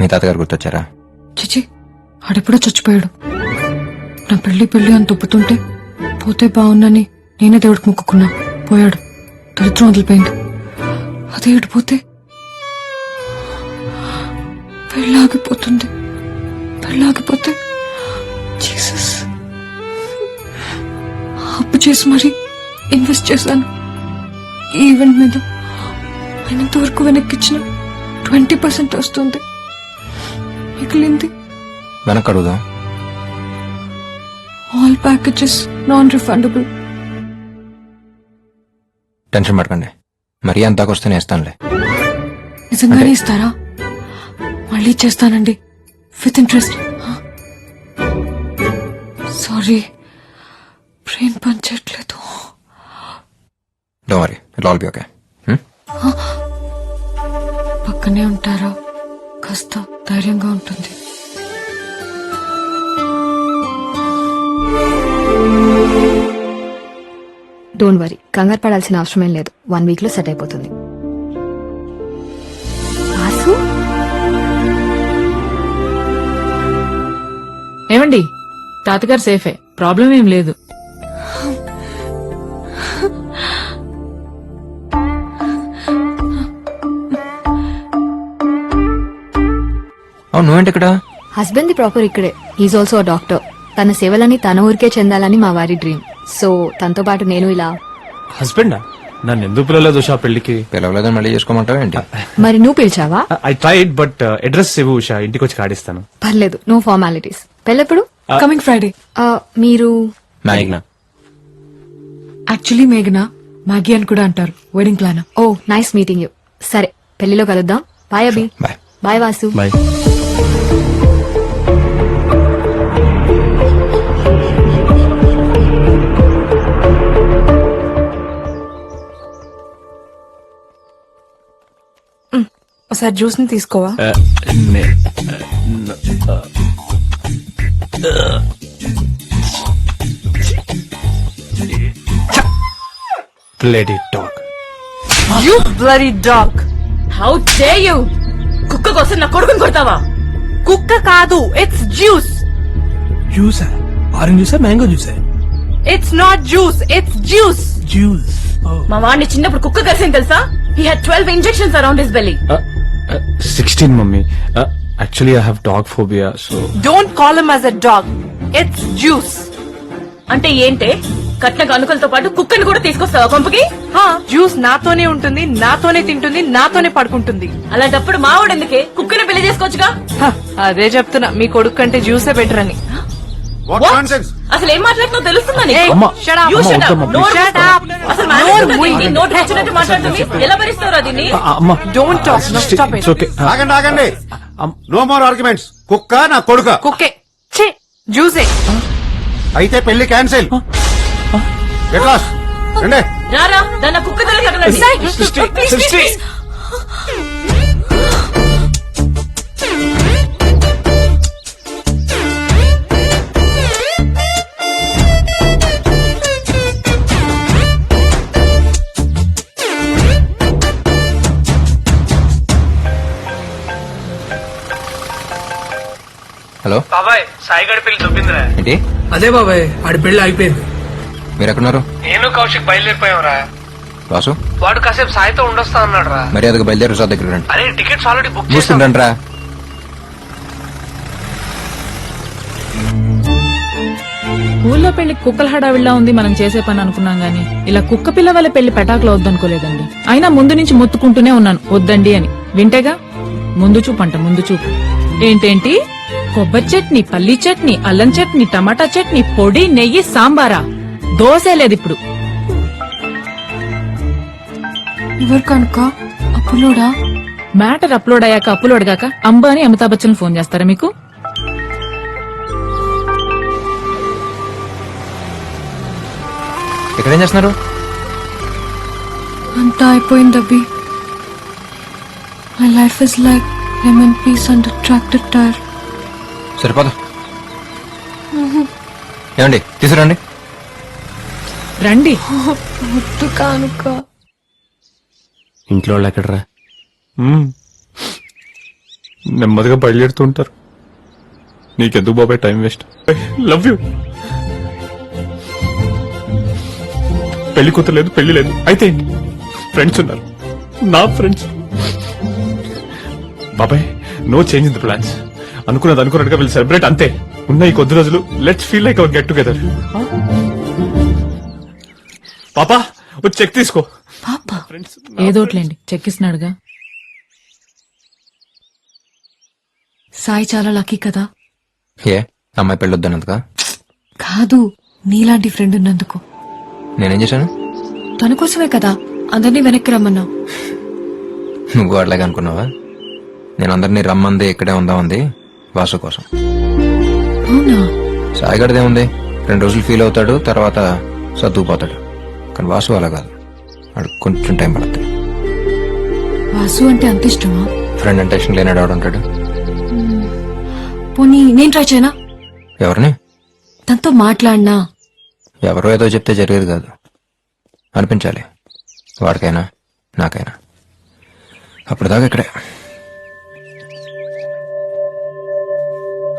మీ తాతగారు గుర్తొచ్చారా? చిచి ఆడెప్పుడో చచ్చిపోయాడు. నా పెళ్ళి పెళ్ళి అని తొప్పుతుంటే పోతే బాగున్నని నేనే దేవుడికి మొక్కుకున్నా. పోయాడు. దరిద్రం వదిలిపోయింది. అదే ఇటు పోతే పెళ్ళాగిపోతుంది. పెళ్ళాగిపోతే జీసస్ అప్పు చేసి మరి ఇన్వెస్ట్ చేశాను. ఈ ఈవెంట్ మీద అయినంత వరకు వెనక్కిచ్చిన ట్వంటీ పర్సెంట్ వస్తుంది. మిగిలింది వెనక్కి అడుగుదాం all packages non refundable tension పడకండి. మరీ అంతాకు వస్తేనే ఇస్తానులే. నిజంగానే ఇస్తారా? మళ్ళీ చేస్తానండి. విత్ ఇంట్రెస్ట్ సారీ బ్రెయిన్ పనిచేయట్లేదు. Worry it all be okay పక్కనే ఉంటారా? కాస్త ధైర్యంగా ఉంటుంది. డోంట్ వరీ కంగారు పడాల్సిన అవసరమేం లేదు. వన్ వీక్లో సెట్ అయిపోతుంది. ఏమండి? తాతగారు సేఫే ప్రాబ్లం ఏం లేదు. అవును నువ్వేంటి ఇక్కడ? హస్బెండ్ ది ప్రాపర్ ఇక్కడే. ఈజ్ ఆల్సో డాక్టర్ తన సేవలని తన ఊరికే చెందాలని మా వారి డ్రీమ్ సో తనతో పాటు నేను ఇలా హస్బెండా నన్ను ఎందుకు పిలవలేదు ఉషా పెళ్ళికి పిలవలేదని మళ్ళీ చేసుకోమంటావా ఏంటి? మరి నువ్వు పిలిచావా? ఐ ట్రైడ్ బట్ అడ్రస్ ఇవ్వు ఉషా. ఇంటికి వచ్చి కాడిస్తాను. పర్లేదు నో ఫార్మాలిటీస్ పెళ్ళెప్పుడు? కమింగ్ ఫ్రైడే మీరు? మేఘ్నా. యాక్చువల్లీ మేఘనా మ్యాగీ అని కూడా అంటారు. Wedding plan oh nice meeting you సరే పెళ్ళిలో కలుద్దాం. Bye Abhi. Bye bye Vasu. Bye ఒకసారి జ్యూస్ని తీసుకోవా? You dog how dare you కుక్క కోసం నా కొడుకుని కొడతావా? కుక్క కాదు ఇట్స్ జ్యూస్ జ్యూసా ఆరెంజ్ జ్యూసా mango జ్యూసా it's not juice it's juice juice మా వాడిని చిన్నప్పుడు కుక్క కలిసింది తెలుసా? He had twelve injections around his belly sixteen mummy actually I have dog phobia so don't call him as a dog it's juice అంటే ఏంటే? కట్న కానుకలతో పాటు కుక్కని కూడా తీసుకొస్తావా కొంపకి జ్యూస్ నాతోనే ఉంటుంది నాతోనే తింటుంది నాతోనే పడుకుంటుంది. అలాంటప్పుడు మావాడు ఎందుకే? కుక్కని పెళ్ళి చేసుకోవచ్చుగా? హ, అదే చెప్తున్నా మీ కొడుకు కంటే జ్యూసే బెటర్ అని. What? అసలు ఏం మాట్లాడుతున్నావు? తెలుస్తుందా నీకు? అసలు వచ్చినట్టు మాట్లాడుతుంది ఎలా దీన్ని? అమ్మా. ఓకే ఆగండి ఆగండి. నో మోర్ ఆర్గ్యుమెంట్స్ కుక్క నా కొడుక. కుక్కే. ఛీ జ్యూసే. అయితే పెళ్ళి క్యాన్సిల్. గెట్ రండి. రారా దాన్ని కుక్క దగ్గర పెళ్ళి దొబ్బిందిరా ఏంటి? అదే బాబాయ్ ఆడి పెళ్ళి అయిపోయింది మీరు ఎక్కడున్నారు నేను కౌశిక్ బయలుదేరిపోయావురా వాసు వాడు కాసేపు సాయితో ఉండొస్తా అన్నాడు రా మరి అదికి బయలుదేరి సార్ దగ్గర రండి. అరే టికెట్స్ ఆల్రెడీ బుక్ చేసాం మూసుకుంటాను రా ఊళ్ళో పెళ్ళి కుక్కల హడావిడిలా ఉంది మనం చేసే పని అనుకున్నాం గానీ ఇలా కుక్క పిల్ల వల్ల పెళ్ళి పెటాకులో వద్దనుకోలేదండి. అయినా ముందు నుంచి మొత్తుకుంటూనే ఉన్నాను. వద్దండి అని. వింటేగా? ముందు చూపు అంట ముందు చూపు. ఏంటేంటి? కొబ్బరి చట్నీ పల్లి చట్నీ అల్లం చట్నీ టమాటా చట్నీ పొడి నెయ్యి సాంబారా? దోశ లేదు ఇప్పుడు. ఎవరు కనుక? అప్పులోడా? మ్యాటర్ అప్లోడ్ అయ్యాక అప్లోడ్ గాక అంబానీ అమితాబ్ బచ్చన్ ఫోన్ చేస్తారా మీకు? ఇక్కడేం చేస్తున్నారు? అంతా అయిపోయింది అబ్బి my life is like lemon piece and tractor tyre సరిపోదు? ఏమండి తీసుకురండి. రండి. ముద్దు కానుక ఇంట్లో వాళ్ళు ఎక్కడరా? నెమ్మదిగా బయలుదేరుతూ ఉంటారు. నీకెందుకు బాబాయ్ టైం వేస్ట్. Love you. పెళ్ళి కూతురు లేదు పెళ్ళి లేదు. అయితే ఫ్రెండ్స్ ఉన్నారు. నా ఫ్రెండ్స్. బాబాయ్ no change in the plans. అనుకున్నది అనుకున్నట్టుగా వీళ్ళు సెలబ్రేట్ అంతే. ఉన్న ఈ కొద్ది రోజులు. Let's feel like our get together పాపా వచ్చి చెక్ తీసుకో. పాప? ఫ్రెండ్స్ ఏదోట్లేండి చెక్కిస్తున్నాడుగా సాయి చాలా లక్కీ కదా. ఏ? అమ్మాయి పెళ్ళి వద్దన్నందుక కాదు నీలాంటి ఫ్రెండ్ ఉన్నందుకు. నేనేం చేశాను? తన కోసమే కదా. అందరినీ వెనక్కి రమ్మన్నా నువ్వు అట్లాగే అనుకున్నావా? నేను అందరినీ రమ్మంది ఇక్కడే ఉందామంది. వాసు కోసం. అవునా? సాయిగడదే ఉంది రెండు రోజులు ఫీల్ అవుతాడు తర్వాత సర్దుకుపోతాడు. కానీ వాసు అలా కాదు. వాడు కొంచెం టైం పడుతుంది. వాసు అంటే అంత ఇష్టమా? ఫ్రెండ్ అంటే ఇష్టం లేనాడు ఆడు ఉంటాడు? పోనీ నేను ట్రై చేయనా? ఎవరిని? తనతో మాట్లాడినా? ఎవరో ఏదో చెప్తే జరిగేది కాదు. అనిపించాలి. వాడికైనా నాకైనా. అప్పుడు దాకా ఇక్కడే.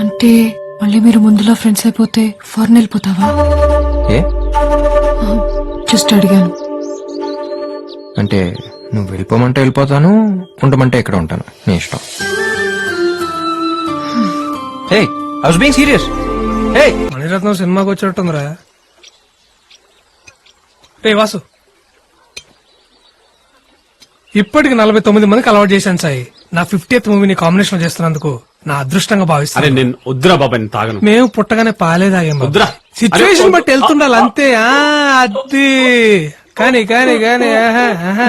అంటే మళ్ళీ మీరు ముందులో ఫ్రెండ్స్ అయిపోతే ఫారెన్ వెళ్ళిపోతావా? ఏ? జస్ట్ అడిగాను. అంటే నువ్వు వెళ్ళిపోమంటే వెళ్ళిపోతాను ఉండమంటే ఇక్కడ ఉంటాను? నీ ఇష్టం. Hey I was being serious hey Maniratnam సినిమాకి వచ్చేట్టుందిరా రే వాసు. ఇప్పటికి నలభై తొమ్మిది మందికి అలవాటు చేశాను సాయి. నా ఫిఫ్టీయత్ మూవీని కాంబినేషన్ చేస్తున్నందుకు నా అదృష్టంగా అరే భావిస్తాను నేను వద్దురా బాబాయ్ నేను తాగను. మేము పుట్టగానే పాలే తాగాం వద్దురా. సిచ్యువేషన్ బట్టి వెళ్తుండాలి అంతే. ఆ అది. కానీ కానీ కానీ ఆహా, ఆహా.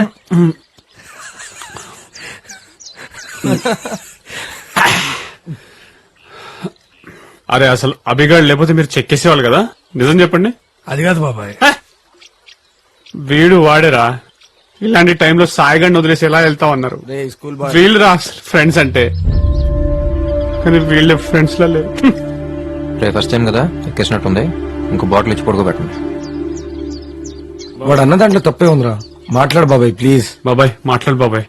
అరే అసలు అభిగాడు లేకపోతే మీరు చెక్కేసేవాళ్ళు కదా? నిజం చెప్పండి. అది కాదు బాబాయ్. వీడు వాడేరా. ఇలాంటి టైంలో సాయిగాడిని వదిలేసి ఎలా వెళ్తాం అన్నారు. వీళ్ళు రా ఫ్రెండ్స్ అంటే. కానీ వీళ్ళ ఫ్రెండ్స్ లా లేరు. రే ఫస్ట్ టైం కదా? ఎక్కేసినట్టుంది. ఇంకో బాటిల్ ఇచ్చి పడుకోబెట్టండి. వాడు అన్న దాంట్లో తప్పే ఉందిరా. మాట్లాడు బాబాయ్ ప్లీజ్ బాబాయ్ మాట్లాడు బాబాయ్.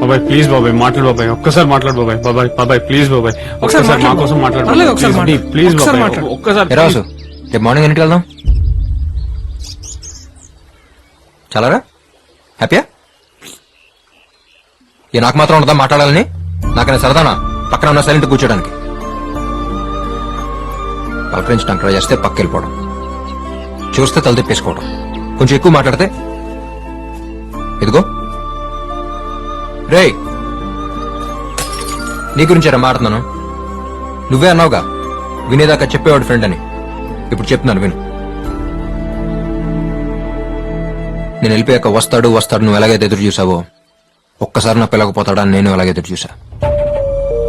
బాబాయ్ ప్లీజ్ బాబాయ్ మాట్లాడు బాబాయ్. ఒక్కసారి మాట్లాడు బాబాయ్. బాబాయ్ బాబాయ్ ప్లీజ్ బాబాయ్. ఒక్కసారి మా. కోసం మాట్లాడు ప్లీజ్, బాబాయ్. ఒక్కసారి రాసు రేపు మార్నింగ్ ఎన్నింటికి వెళ్దాం? చాలారా హ్యాపీయా ఏ నాకు మాత్రం ఉండదా మాట్లాడాలని? నాకైనా సరదానా? పక్కన ఉన్న సైలెంట్ కూర్చోడానికి. పలకరించడానికి ట్రై చేస్తే పక్క వెళ్ళిపోవడం. చూస్తే తల తిప్పేసుకోవడం. కొంచెం ఎక్కువ మాట్లాడితే? ఇదిగో. రే నీ గురించేరా మాట్లాడుతున్నాను? నువ్వే అన్నావుగా? వినేదాకా చెప్పేవాడు ఫ్రెండ్ అని. ఇప్పుడు చెప్తున్నాను విను. నేను వెళ్ళిపోయాక వస్తాడు వస్తాడు నువ్వు ఎలాగైతే ఎదురు చూసావో ఒక్కసారి నా పిల్లకపోతాడా అని నేను ఎలాగైతే ఎదురు చూసా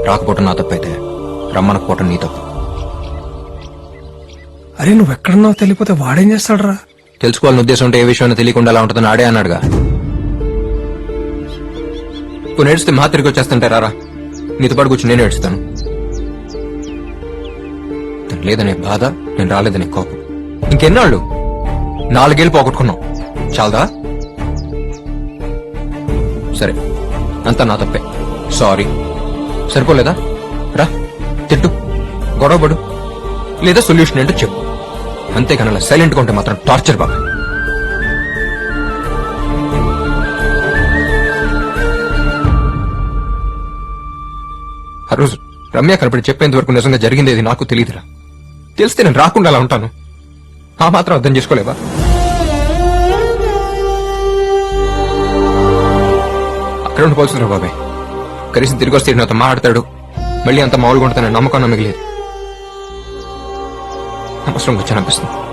రాకపోవటం నా తప్పైతే రమ్మనకపోవటం నీ తప్పు. అరే నువ్వు ఎక్కడున్నావు తెలియపోతే వాడేం చేస్తాడురా? తెలుసుకోవాలని ఉద్దేశం ఉంటే ఏ విషయం తెలియకుండా అలా ఉంటుందని ఆడే అన్నాడుగా. ఇప్పుడు నేడిస్తే మా తిరిగి వచ్చేస్తుంటే రారా. నీతో పాటు కూర్చొని నేను ఏడుస్తాను. తను లేదనే బాధ నేను రాలేదనే కోపం. ఇంకెన్నాళ్ళు? నాలుగేళ్ళు పోగొట్టుకున్నాం చాలదా? సరే అంతా నా తప్పే. సారీ. సరిపోలేదా? రా తిట్టు. గొడవబడు లేదా సొల్యూషన్ ఏంటో చెప్పు. అంతేకాని అలా సైలెంట్గా ఉంటే మాత్రం టార్చర్ బాబు. ఆ రోజు రమ్య కనపడి చెప్పేంత వరకు నిజంగా జరిగిందేది నాకు తెలియదురా. తెలిస్తే నేను రాకుండా అలా ఉంటాను. ఆ మాత్రం అర్థం చేసుకోలేవా? అక్కడ ఉండిపోతుందిరా బాబాయ్ కనీసం తిరిగి వస్తే నాతో మాట్లాడతాడు. మళ్ళీ అంత మామూలుగా ఉంటానని నమ్మకం నమ్మకలేదు అవసరం వచ్చాననిపిస్తుంది ఏంటి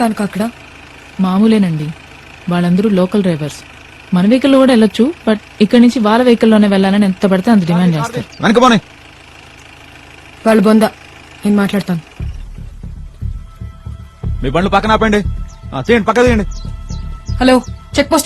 కనుక అక్కడ? మామూలేనండి. వాళ్ళందరూ లోకల్ డ్రైవర్స్. మన వెహికల్ కూడా వెళ్ళొచ్చు బట్ ఇక్కడ నుంచి వాళ్ళ వెహికల్లోనే వెళ్ళాలని ఎంత పడితే అంత డిమాండ్ చేస్తారు. వెనక పోనీ. వాళ్ళు బొందా. నేను మాట్లాడతాను. మీ బండ్లు పక్కన ఆపండి పక్క తీయండి. Hello check post